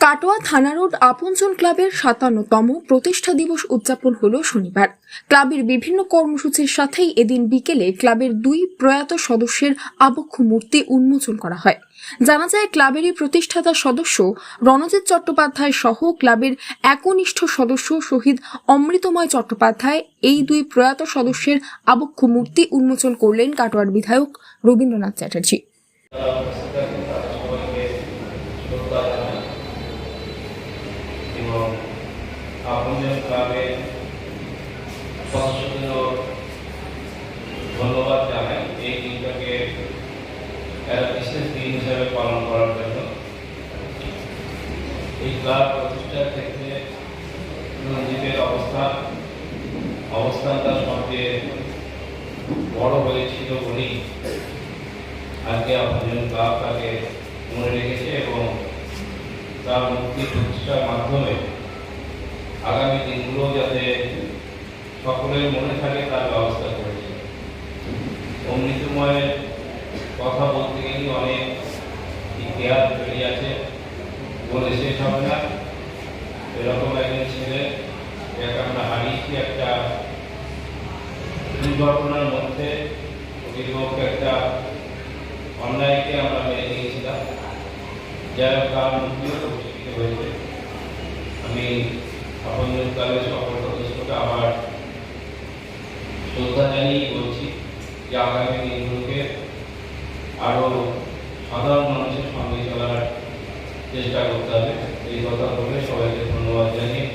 কাটোয়া থানা রোড আপনজন ক্লাবের সাতান্নতম প্রতিষ্ঠা দিবস উদযাপন হলো শনিবার। ক্লাবের বিভিন্ন কর্মসূচির সাথেই এদিন বিকেলে ক্লাবের দুই প্রয়াত সদস্যের আবক্ষ মূর্তি উন্মোচন করা হয়। জানা যায়, ক্লাবেরই প্রতিষ্ঠাতা সদস্য রণজিৎ চট্টোপাধ্যায় সহ ক্লাবের একনিষ্ঠ সদস্য শহীদ অমৃতময় চট্টোপাধ্যায় এই দুই প্রয়াত সদস্যের আবক্ষ মূর্তি উন্মোচন করলেন কাটোয়ার বিধায়ক রবীন্দ্রনাথ চ্যাটার্জি সবাইকে শ্রদ্ধা জানাই এবং আপনজন ক্লাবের ধন্যবাদ জানাই এই দিনটাকে একটা বিশেষ দিন হিসাবে পালন করার জন্য। এই প্রতিষ্ঠার ক্ষেত্রে রঞ্জিতের অবস্থান অবস্থানটা সবচেয়ে বড় হয়েছিল বলেই আজকে তাকে মনে রেখেছে এবং তার মুক্তি প্রতিষ্ঠার মাধ্যমে আগামী দিনগুলো যাতে সকলের মনে থাকে তার ব্যবস্থা করেছে অমৃতময়ের কথা বলতে গেলে অনেক ইতিহাস বেরিয়ে আছে বলে শেষ হবে না। এরকম একজন ছেলে, যাকে আমরা হারিয়েছি একটা দুর্ঘটনার মধ্যে দীর্ঘ একটা অন্যায়কে আমরা মেনে নিয়েছিলাম। যারা মুক্তিও হয়েছে। আমি আপনজন ক্লাবের আগামী দিনগুলোকে আরও সাধারণ মানুষের সঙ্গে চলার চেষ্টা করতে হবে। এই কথা বলে সবাইকে ধন্যবাদ জানিয়ে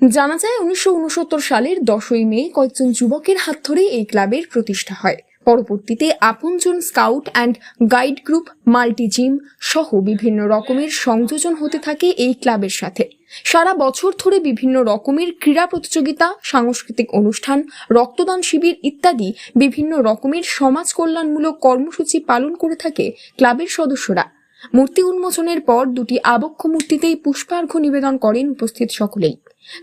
জানা যায়, উনিশশো উনসত্তর সালের দশই মে কয়েকজন যুবকের হাত ধরে এই ক্লাবের প্রতিষ্ঠা হয়। পরবর্তীতে Apanjan scout and guide group multi gym সহ বিভিন্ন রকমের সংযোজন হতে থাকে এই ক্লাবের সাথে। সারা বছর ধরে বিভিন্ন রকমের ক্রীড়া প্রতিযোগিতা, সাংস্কৃতিক অনুষ্ঠান, রক্তদান শিবির ইত্যাদি বিভিন্ন রকমের সমাজ কল্যাণমূলক কর্মসূচি পালন করে থাকে ক্লাবের সদস্যরা। মূর্তি উন্মোচনের পর দুটি আবক্ষ মূর্তিতেই পুষ্পার্ঘ্য নিবেদন করেন উপস্থিত সকলেই।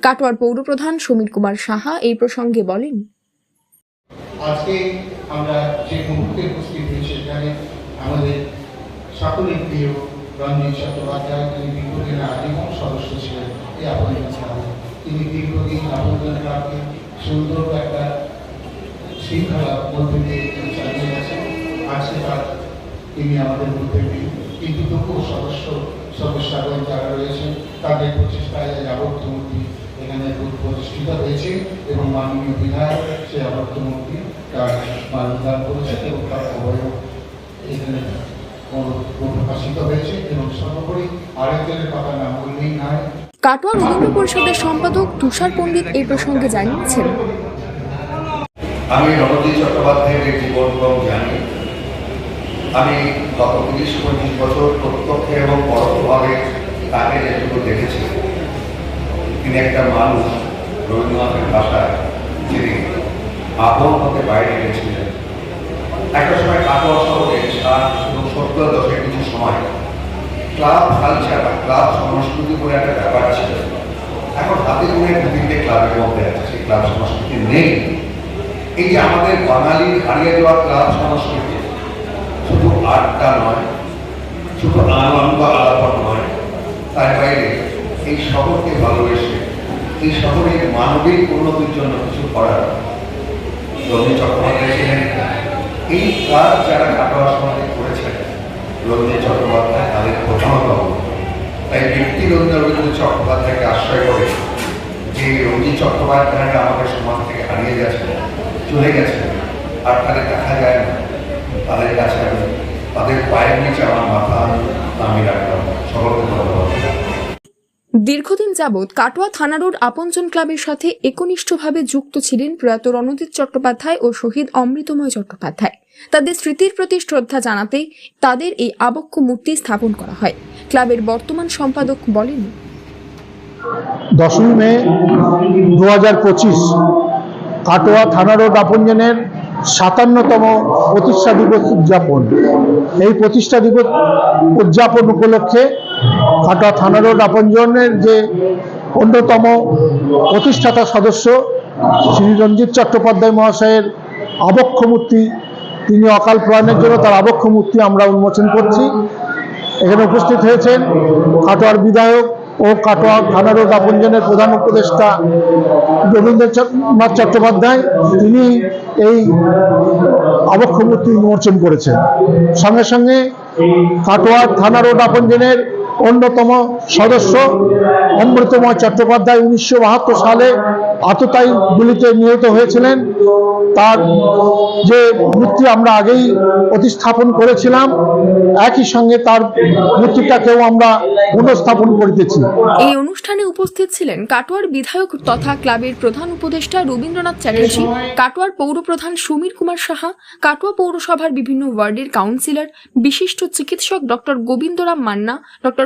কাটোয়ার পৌরপ্রধান সমীর কুমার সাহা এই প্রসঙ্গে বলেন আজকে আমরা যে মুহূর্তে উপস্থিত হয়েছি সেখানে আমাদের সকলের প্রিয় রঞ্জিত চট্টোপাধ্যায়, তিনি দীর্ঘদিন আজীবন সদস্য ছিলেন। এই ক্লাবে তিনি দীর্ঘদিন আপনজন ক্লাবকে সুন্দর একটা শৃঙ্খলা মধ্যে দিয়ে তিনি চালিয়ে গেছেন। আজকে তার তিনি আমাদের মধ্যে নেই। কিন্তু তবুও সদস্য, সদস্যগণ যারা রয়েছেন, তাদের প্রচেষ্টায় মূর্তি এখানে প্রতিষ্ঠিত হয়েছে এবং মাননীয় বিধায়ক আবদ্ধ মূর্তি তার মানদান করেছেন এবং তার অবয়ব এখানে প্রকাশিত হয়েছে এবং সর্বোপরি আরেকজনের কথা না বললেই নয় কাটোয়া রবীন্দ্র পরিষদের সম্পাদক তুষার পণ্ডিত এই প্রসঙ্গে জানিয়েছেন। আমি রণজিৎ চট্টোপাধ্যায়ের এই জীবনক্রম জানি আমি গত তিরিশ পঁচিশ বছর প্রত্যক্ষে এবং পরোক্ষভাবে তাকে যেটুকু দেখেছি তিনি একটা মানুষ রবীন্দ্রনাথের ভাষায় যিনি আপন হতে বাইরে গেছিলেন। একটা সময় কাটোয়া শহরে এবং সত্তর দশের কিছু সময় ক্লাব কালচার বা ক্লাব সংস্কৃতি বলে একটা ব্যাপার ছিল। এখন হাতে গুনে দু তিনটে ক্লাবের মধ্যে আছে, সেই ক্লাব সংস্কৃতি নেই। এই যে আমাদের বাঙালির হারিয়ে যাওয়া ক্লাব সংস্কৃতি, শুধু আড্ডা নয়, শুধু আনন্দ আলাপন নয়, তার বাইরে এই শহরকে ভালোবেসে এই শহরের মানবিক উন্নতির জন্য কিছু করার রবি চট্টোপাধ্যায় ছিলেন। এই কাজ যারা কাটোয়া সমাজে করেছেন রবীন্দ্র চট্টোপাধ্যায় তাদের প্রধানত তাই ব্যক্তি রবীন্দ্র রবীন্দ্র চট্টোপাধ্যায়কে আশ্রয় করে যে রঞ্জিত চট্টোপাধ্যায়রা আমাদের সমাজ থেকে হারিয়ে গেছেন চলে গেছেন আর তাদের দেখা যায় না, তাদের কাছে আমি, তাদের পায়ের নিচে আমার মাথা নামিয়ে রাখলাম। সকলকে ধন্যবাদ। দীর্ঘদিন যাবৎ কাটোয়া থানা রোড আপনজন ক্লাবের সাথে একনিষ্ঠভাবে যুক্ত ছিলেন প্রয়াত রণজিৎ চট্টোপাধ্যায় ও শহীদ অমৃতময় চট্টোপাধ্যায়। তাদের স্মৃতির প্রতি শ্রদ্ধা জানাতে তাদের এই আবক্ষ মূর্তি স্থাপন করা হয়। ক্লাবের বর্তমান সম্পাদক বলেন, দশই মে দু হাজার পঁচিশ কাটোয়া থানা রোড আপনজনের সাতান্নতম প্রতিষ্ঠা দিবস উদযাপন। এই প্রতিষ্ঠা দিবস উদযাপন উপলক্ষে কাটোয়া থানা রোড আপনজনের যে অন্যতম প্রতিষ্ঠাতা সদস্য, শ্রী রঞ্জিত চট্টোপাধ্যায় মহাশয়ের আবক্ষ মূর্তি, তিনি অকাল প্রয়াণের জন্য তার আবক্ষ মূর্তি আমরা উন্মোচন করছি। এখানে উপস্থিত হয়েছেন কাটোয়ার বিধায়ক ও কাটোয়া থানার আপনজনের প্রধান উপদেষ্টা রবীন্দ্রনাথ চট্টোপাধ্যায়। তিনি এই আবক্ষ মূর্তি উন্মোচন করেছেন। সঙ্গে সঙ্গে কাটোয়া থানা রোড আপনজনের অন্যতম সদস্য অমৃতময় চট্টোপাধ্যায় উনিশশো বাহাত্তর সালে আততায়ী গুলিতে নিহত হয়েছিলেন। তার যে মূর্তি আমরা আগেই প্রতিস্থাপন করেছিলাম, একই সঙ্গে তার মূর্তিটাকেও আমরা পুনঃস্থাপন করিতেছি। এই অনুষ্ঠানে উপস্থিত ছিলেন কাটোয়ার বিধায়ক তথা ক্লাবের প্রধান উপদেষ্টা রবীন্দ্রনাথ চ্যাটার্জি, কাটোয়ার পৌরপ্রধান সমীর কুমার সাহা, কাটোয়া পৌরসভার বিভিন্ন ওয়ার্ডের কাউন্সিলর, বিশিষ্ট চিকিৎসক ডক্টর গোবিন্দরাম মান্না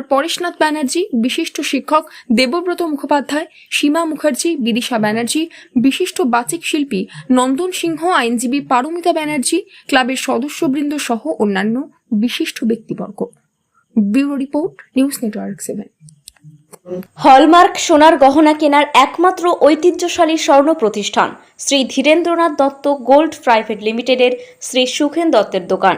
ডক্টর পরেশনাথ ব্যানার্জি, বিশিষ্ট শিক্ষক দেবব্রত মুখোপাধ্যায়, সীমা মুখার্জি, বিদিশা ব্যানার্জি, বিশিষ্ট বাচিক শিল্পী নন্দন সিংহ, আইনজীবী পারমিতা ব্যানার্জি, ক্লাবের সদস্যবৃন্দ সহ অন্যান্য বিশিষ্ট ব্যক্তিবর্গ। Bureau report, news network seven. Hallmark সোনার গহনা কেনার একমাত্র ঐতিহ্যশালী স্বর্ণ প্রতিষ্ঠান শ্রী ধীরেন্দ্রনাথ দত্ত গোল্ড প্রাইভেট লিমিটেডের শ্রী সুখেন দত্তের দোকান।